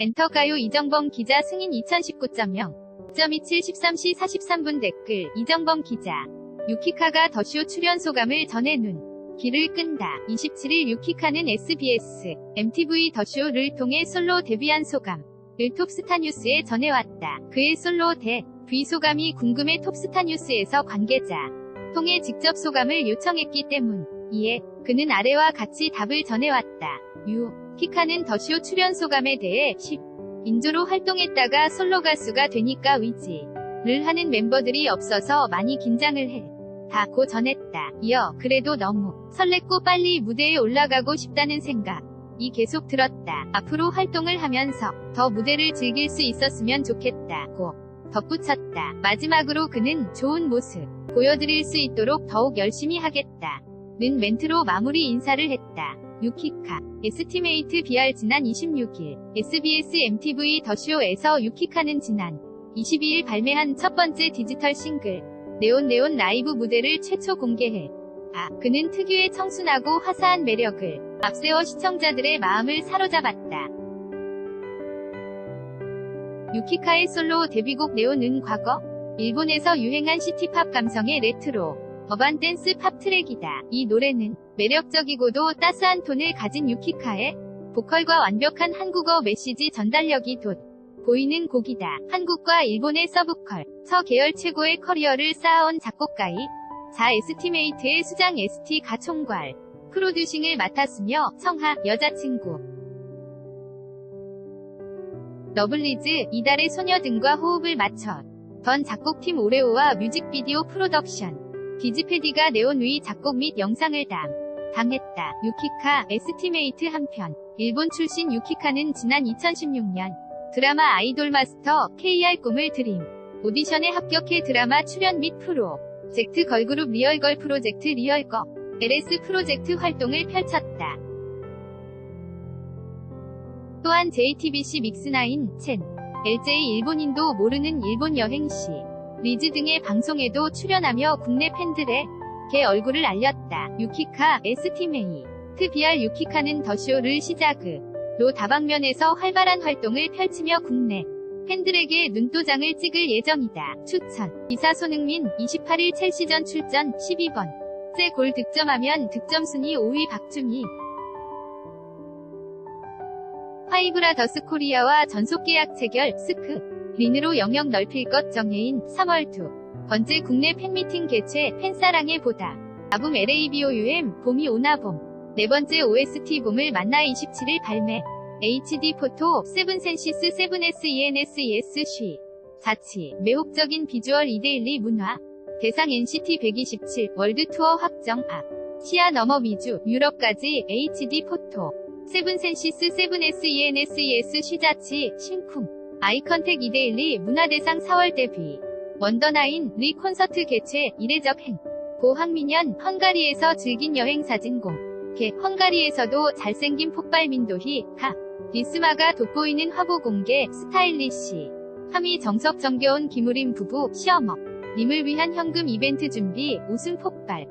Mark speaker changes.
Speaker 1: 엔터가요 이정범 기자 승인 2019.0 9.27 13시 43분 댓글. 이정범 기자. 유키카가 더쇼 출연 소감을 전해 눈. 길을 끈다. 27일 유키카는 SBS MTV 더쇼를 통해 솔로 데뷔한 소감을 톱스타 뉴스에 전해왔다. 그의 솔로 데뷔 소감이 궁금해 톱스타 뉴스에서 관계자. 통해 직접 소감을 요청했기 때문 이에 그는 아래와 같이 답을 전해왔다. 유 키카는 더쇼 출연 소감에 대해 10 인조로 활동했다가 솔로 가수가 되니까 위지를 하는 멤버들이 없어서 많이 긴장을 해. 다고 전했다. 이어 그래도 너무 설렜고 빨리 무대에 올라가고 싶다는 생각 이 계속 들었다. 앞으로 활동을 하면서 더 무대를 즐길 수 있었으면 좋겠다고 덧붙였다. 마지막으로 그는 좋은 모습 보여드릴 수 있도록 더욱 열심히 하겠다. 는 멘트로 마무리 인사를 했다. 유키카, 에스티메이트 BR 지난 26일, SBS MTV 더쇼에서 유키카는 지난 22일 발매한 첫 번째 디지털 싱글, 네온 네온 라이브 무대를 최초 공개해. 아, 그는 특유의 청순하고 화사한 매력을 앞세워 시청자들의 마음을 사로잡았다. 유키카의 솔로 데뷔곡 네온은 과거, 일본에서 유행한 시티팝 감성의 레트로, 어반 댄스 팝 트랙이다. 이 노래는 매력적이고도 따스한 톤을 가진 유키카의 보컬과 완벽한 한국어 메시지 전달력이 돋 보이는 곡이다. 한국과 일본의 서브컬, 서 계열 최고의 커리어를 쌓아온 작곡가이 자 에스티메이트의 수장 ST 가총괄 프로듀싱을 맡았으며 성하 여자친구 러블리즈 이달의 소녀 등과 호흡을 맞춰 던 작곡팀 오레오와 뮤직비디오 프로덕션 디지페디가 네온 위 작곡 및 영상을 담, 당했다. 유키카, 에스티메이트 한편. 일본 출신 유키카는 지난 2016년 드라마 아이돌 마스터 KR 꿈을 드림 오디션에 합격해 드라마 출연 및 프로 젝트 걸그룹 리얼걸 프로젝트 리얼거 LS 프로젝트 활동을 펼쳤다. 또한 JTBC 믹스9, 첸, LJ 일본인도 모르는 일본 여행 시, 리즈 등의 방송에도 출연하며 국내 팬들의 개 얼굴을 알렸다. 유키카, 에스티메이. 트비알 유키카는 더쇼를 시작으로 다방면에서 활발한 활동을 펼치며 국내 팬들에게 눈도장을 찍을 예정이다. 추천. 이사 손흥민 28일 첼시전 출전 12번. 째골 득점하면 득점 순위 5위 박준희. 화이브라 더스 코리아와 전속 계약 체결 스크. 린으로 영역 넓힐 것 정해인 3월 2 번째 국내 팬미팅 개최 팬사랑의 보다. 아붐 LABOUM 봄이 오나 봄. 네 번째 OST 봄을 만나 27일 발매. HD 포토 7센시스 7S ENS ES 쉬 자치 매혹적인 비주얼 이데일리 문화. 대상 NCT 127 월드 투어 확정 앞. 시아 넘어 미주 유럽까지 HD 포토. 7센시스 7S ENS ES 쉬자치 신쿵 아이컨택 이데일리 문화대상 4월 데뷔 원더나인 리 콘서트 개최 이례적 행. 고학민현 헝가리에서 즐긴 여행 사진 공 개. 헝가리에서도 잘생긴 폭발 민도희 하 리스마가 돋보이는 화보 공개 스타일리시. 함이 정석 정겨운 김우림 부부 시어머. 님을 위한 현금 이벤트 준비 웃음 폭발